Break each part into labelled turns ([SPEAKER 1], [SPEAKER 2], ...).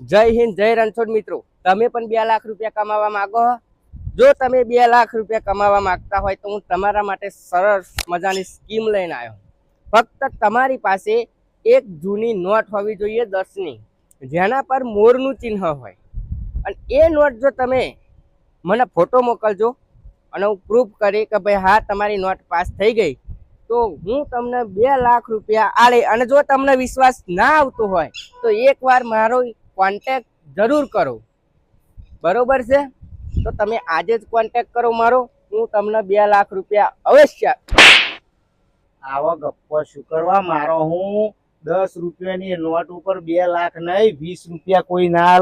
[SPEAKER 1] જય હિન્દ, જય રણછોડ મિત્રો. તમે પણ બે લાખ રૂપિયા કમાવા માંગો જો તમે બે લાખ રૂપિયા કમાવા માંગતા હોય તો હું તમારા માટે સરસ મજાની સ્કીમ લઈને આવ્યો ફક્ત તમારી પાસે એક જૂની નોટ હોવી જોઈએ દસની જેના પર મોરનું ચિહ્ન હોય. અને એ નોટ જો તમે મને ફોટો મોકલજો અને હું પ્રૂફ કરી કે ભાઈ હા, તમારી નોટ પાસ થઈ ગઈ. તો હું તમને બે લાખ રૂપિયા આલે. અને જો તમને વિશ્વાસ ના આવતો હોય, તો એકવાર મારો કોન્ટેક્ટ જરૂર કરો. બરોબર છે? તો તમે આજે જ કોન્ટેક કરો મારો. હું તમને બે લાખ રૂપિયા અવશ્ય
[SPEAKER 2] આવા ગપ્પો શું કરવા? મારો હું દસ રૂપિયાની નોટ ઉપર બે લાખ નહીં વીસ રૂપિયા કોઈ ના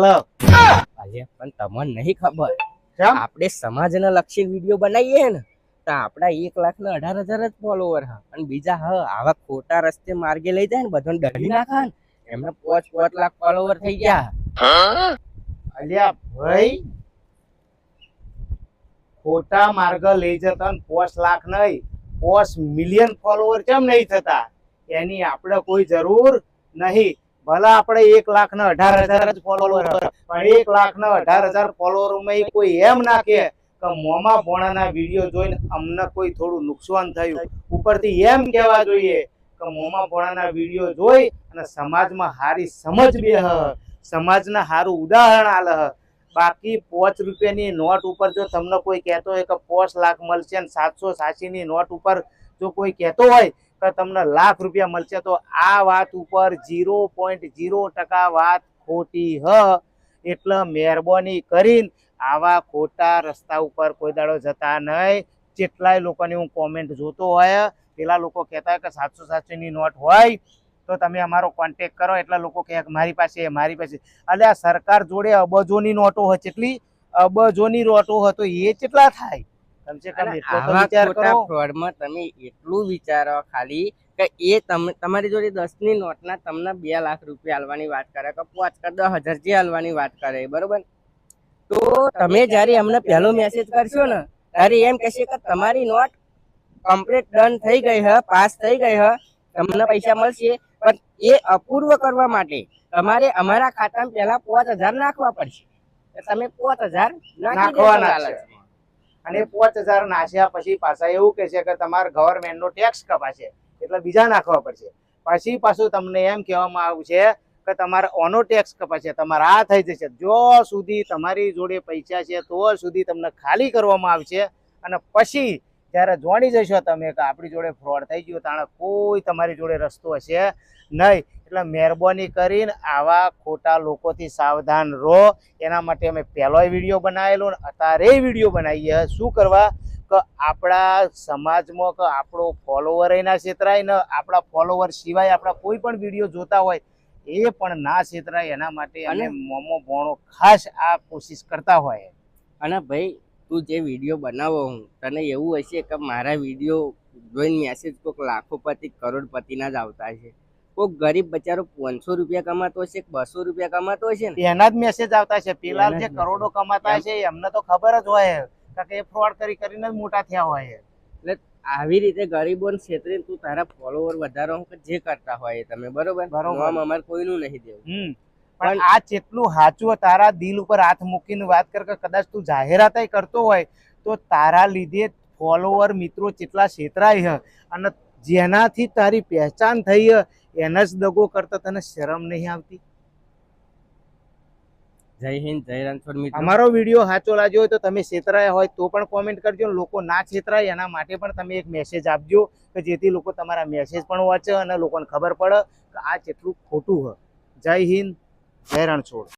[SPEAKER 1] અરે પણ તમને નહીં ખબર. આપણે સમાજને લક્ષી વીડિયો બનાવીએ ને તો આપણા એક લાખ ને અઢાર હજાર જ ફોલોવર હા. અને બીજા હ આવા ખોટા રસ્તે માર્ગે લઈ જાય ને બધાને ડરી નાખા ને એમને પાંચ પાંચ લાખ ફોલોવર થઈ ગયા.
[SPEAKER 2] અલ્યા ભાઈ, ખોટા માર્ગ લઈ જતા ને લાખ નહીં પોસ મિલિયન ફોલોવર કેમ નહીં થતા? એની આપણે કોઈ જરૂર નહીં. ભલા આપણે એક લાખ ને અઢાર હજાર જ ફોલોવર પણ એક લાખ ને અઢાર હજાર ફોલોવરમાં કોઈ એમ ના કે મોમા ભોણાના વીડિયો જોઈને અમને કોઈ થોડું નુકસાન થયું. ઉપરથી એમ કહેવા જોઈએ કે મોમા ભોળાના વીડિયો જોઈ અને સમાજમાં હારી સમજ બે સમાજના હારું ઉદાહરણ આલ બાકી પાંચ રૂપિયાની નોટ ઉપર જો તમને કોઈ કહેતો હોય કે પાંચ લાખ મળશે ને સાતસો સાસીની નોટ ઉપર જો કોઈ કહેતો હોય કે તમને લાખ રૂપિયા મળશે તો આ વાત ઉપર ઝીરો પોઈન્ટ ઝીરો ટકા વાત ખોટી હ. એટલે મહેરબાની કરીને આવા ખોટા રસ્તા ઉપર કોઈ દાડો જતા નહીં. જેટલાય લોકોની હું કોમેન્ટ જોતો હોય પેલા લોકો કહેતા હોય કે સાતસો સાતસોની નોટ હોય તો તમે અમારો કોન્ટેક કરો. એટલા લોકો કહે મારી પાસે મારી પાસે એટલે આ સરકાર જોડે અબજોની નોટો હોય કેટલી અબજોની નોટો હોય તો એ કેટલા થાય. કમસે કમ એટલો તો વિચાર કરો.
[SPEAKER 1] ફ્રોડમાં તમે એટલું વિચારો ખાલી કે એ તમે તમારી જોડે દસની નોટના તમને બે લાખ રૂપિયા હાલવાની વાત કરે કે પાંચ કે દસ હજાર જે હાલવાની વાત કરે બરોબર? તો તમે જ્યારે અમને પહેલો મેસેજ કરશો ને ત્યારે એમ કહેશે કે તમારી નોટ કમ્પ્લીટ ડન થઈ ગઈ હ પાસ થઈ ગઈ હ તમને પૈસા મળશે. પણ એ અપૂર્વ કરવા માટે તમારે અમારા ખાતામાં પહેલા પાંચ હજાર નાખવા પડશે. તમે પાંચ હજાર
[SPEAKER 2] નાખવાના છે. અને પાંચ હજાર નાખ્યા પછી પાછા એવું કે છે કે તમારે ગવર્મેન્ટ નો ટેક્સ કપાશે. એટલે બીજા નાખવા પડશે. પછી પાછું તમને એમ કહેવામાં આવશે કે તમારે ઓનો ટેક્સ કપાશે. તમારે આ થઈ જશે. જો સુધી તમારી જોડે પૈસા છે તો સુધી તમને ખાલી કરવામાં આવશે. અને પછી જ્યારે જોડી જશો તમે કે આપણી જોડે ફ્રોડ થઈ ગયો તાણે કોઈ તમારી જોડે રસ્તો હશે નહીં. એટલે મહેરબાની કરીને આવા ખોટા લોકોથી સાવધાન રહો. એના માટે અમે પહેલોય વીડિયો બનાવેલો ને અત્યારે વીડિયો બનાવીએ. શું કરવા? કે આપણા સમાજમાં કે આપણો ફોલોવર એના છેતરાય ને આપણા ફોલોવર સિવાય આપણા કોઈ પણ વીડિયો જોતા હોય એ પણ ના છેતરાય. એના માટે અમે
[SPEAKER 1] અને-
[SPEAKER 2] મોમો ભોણો ખાસ આ કોશિશ કરતા હોય
[SPEAKER 1] અને ભાઈ તું જે વીડિયો બનાવો હું તને એવું હશે કે મારા વીડિયો જોઈને મેસેજ કોઈક લાખોપતિ કરોડપતિના જ આવતા છે કોઈક ગરીબ બચારો પાંચસો રૂપિયા કમાતો હશે બસો રૂપિયા કમાતો હશે ને?
[SPEAKER 2] એના જ મેસેજ આવતા છે પેલા
[SPEAKER 1] જે
[SPEAKER 2] કરોડો કમાતા છે એમને તો ખબર જ હોય. કારણ કે એ ફ્રોડ કરી કરીને જ મોટા થયા હોય.
[SPEAKER 1] એટલે આવી રીતે ગરીબોને છેતરીને તું તારા ફોલોવર વધારો કે જે કરતા હોય તમે બરોબર?
[SPEAKER 2] બરોબર.
[SPEAKER 1] અમારે કોઈનું નહીં દેવું.
[SPEAKER 2] પણ આ જેટલું સાચું તારા દિલ ઉપર હાથ મૂકીને વાત કર કે કદાચ તું જાહેરાત કરતો હોય તો તારા લીધે ફોલોવર મિત્રો જેટલા છેતરાય હ? અને જેનાથી તારી પહેચાન થઈ એને જ દગો કરતા તને શરમ નહીં આવતી?
[SPEAKER 1] જય હિન્દ જય રણછોડ મિત્રો.
[SPEAKER 2] અમારો વીડિયો સાચો લાગ્યો હોય તો તમે છેતરાયા હોય તો પણ કોમેન્ટ કરજો લોકો ના છેતરાય એના માટે પણ તમે એક મેસેજ આપજો કે જેથી લોકો તમારા મેસેજ પણ વાંચે અને લોકોને ખબર પડે કે આ જેટલું ખોટું હ. જય હિન્દ. જય રણછોડ